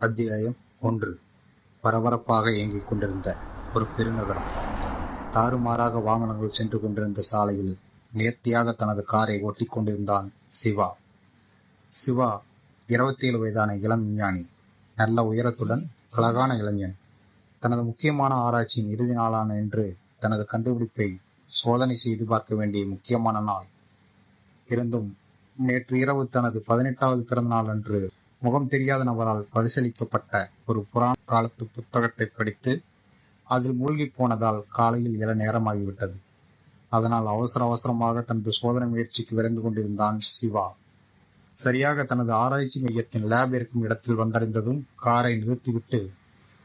அத்தியாயம் ஒன்று. பரபரப்பாக இயங்கிக் கொண்டிருந்த ஒரு பெருநகரம். தாறுமாறாக வாகனங்கள் சென்று கொண்டிருந்த சாலையில் நேர்த்தியாக தனது காரை ஓட்டிக் கொண்டிருந்தான் சிவா. சிவா இருபத்தேழு வயதான இளம் விஞ்ஞானி நல்ல உயரத்துடன் அழகான இளைஞன். தனது முக்கியமான ஆராய்ச்சியின் இறுதி நாளான இன்று தனது கண்டுபிடிப்பை சோதனை செய்து பார்க்க வேண்டிய முக்கியமான நாள். இருந்தும் நேற்று இரவு தனது பதினெட்டாவது பிறந்த நாள் அன்று முகம் தெரியாத நபரால் பரிசீலிக்கப்பட்ட ஒரு புராண காலத்து புத்தகத்தை படித்து அதில் மூழ்கி போனதால் காலையில் இள நேரமாகிவிட்டது. அதனால் அவசர அவசரமாக தனது சோதனை முயற்சிக்கு விரைந்து கொண்டிருந்தான் சிவா. சரியாக தனது ஆராய்ச்சி மையத்தின் லேப் இருக்கும் இடத்தில் வந்தடைந்ததும் காரை நிறுத்திவிட்டு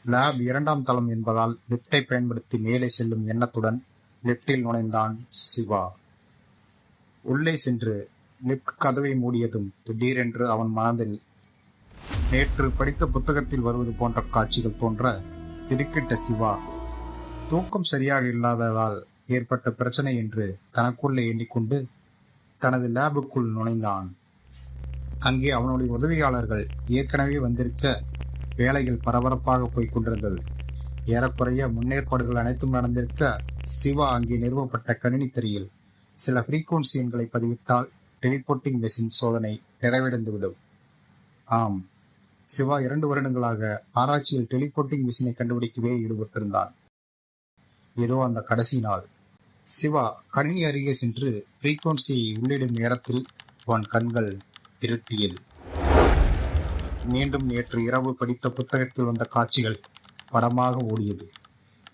லேப் இரண்டாம் தளம் என்பதால் லிப்டை பயன்படுத்தி மேலே செல்லும் எண்ணத்துடன் லிப்டில் நுழைந்தான் சிவா. உள்ளே சென்று லிப்ட் கதவை மூடியதும் திடீரென்று அவன் மனதில் நேற்று படித்த புத்தகத்தில் வருவது போன்ற காட்சிகள் தோன்ற திடுக்கிட்ட சிவா தூக்கம் சரியாக இல்லாததால் ஏற்பட்ட பிரச்சனை என்று தனக்குள்ளே எண்ணிக்கொண்டு தனது லேபுக்குள் நுழைந்தான். அங்கே அவனுடைய உதவியாளர்கள் ஏற்கனவே வந்திருக்க வேலைகள் பரபரப்பாக போய்க் கொண்டிருந்தது. ஏறக்குறைய முன்னேற்பாடுகள் அனைத்தும் நடந்திருக்க சிவா அங்கே நிறுவப்பட்ட கணினி திரையில் சில ஃப்ரீக்குவன்சி எண்களை பதிவிட்டால் டெலிபோர்ட்டிங் மெஷின் சோதனை நிறைவடைந்துவிடும். ஆம் சிவா இரண்டு வருடங்களாக ஆராய்ச்சியில் டெலிபோர்ட்டிங் மிஷினை கண்டுபிடிக்கவே ஈடுபட்டிருந்தான். ஏதோ அந்த கடைசி நாள். சிவா கணினி அருகே சென்று ஃப்ரீக்வன்சியை உள்ளிடும் நேரத்தில் அவன் கண்கள் இருட்டியது. மீண்டும் நேற்று இரவு படித்த புத்தகத்தில் வந்த காட்சிகள் படமாக ஓடியது.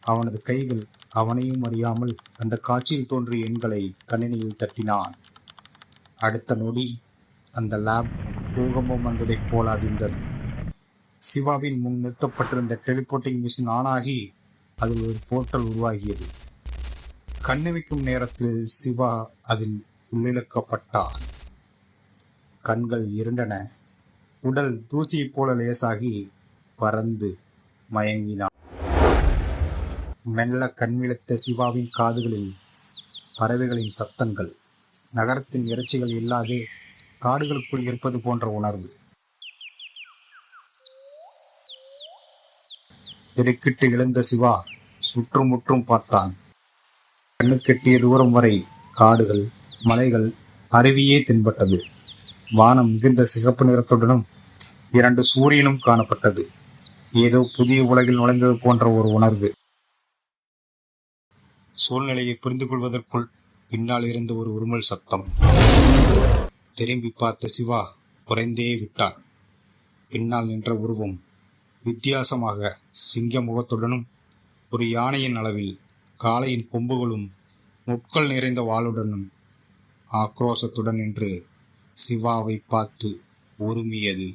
அவனது கைகள் அவனையும் அறியாமல் அந்த காட்சியில் தோன்றிய எண்களை கணினியில் தட்டினான். அடுத்த நொடி அந்த லேப் பூகம்பம் வந்ததைப் போல அதிர்ந்தது. சிவாவின் முன் நிறுத்தப்பட்டிருந்த டெலிபோர்ட்டிங் மிஷின் ஆனாகி அதில் ஒரு போர்ட்டல் உருவாகியது. கண்ணிமைக்கும் நேரத்தில் சிவா அதில் உள்ளிழுக்கப்பட்டான். கண்கள் இருண்டன. உடல் தூசியைப் போல லேசாகி பறந்து மயங்கினான். மெல்ல கண்விழித்த சிவாவின் காதுகளில் பறவைகளின் சத்தங்கள் நகரத்தின் இறைச்சிகள் இல்லாதே காடுகளுக்குள் இருப்பது போன்ற உணர்வு. திடுக்கிட்டு எழுந்த சிவா சுற்றுமுற்றும் பார்த்தான். கண்ணுக்கெட்டிய தூரம் வரை காடுகள் மலைகள் அருவியே தென்பட்டது. வானம் மிகுந்த சிகப்பு நிறத்துடனும் இரண்டு சூரியனும் காணப்பட்டது. ஏதோ புதிய உலகில் நுழைந்தது போன்ற ஒரு உணர்வு. சூழ்நிலையை புரிந்து கொள்வதற்குள் பின்னால் இருந்த ஒரு உருமல் சத்தம். திரும்பி பார்த்த சிவா குறைந்தே விட்டான். பின்னால் நின்ற உருவம் வித்தியாசமாக சிங்க முகத்துடனும் ஒரு யானையின் அளவில் காளையின் கொம்புகளும் முட்கள் நிறைந்த வாளுடனும் ஆக்ரோஷத்துடன் நின்று சிவாவை பார்த்து உருமியது.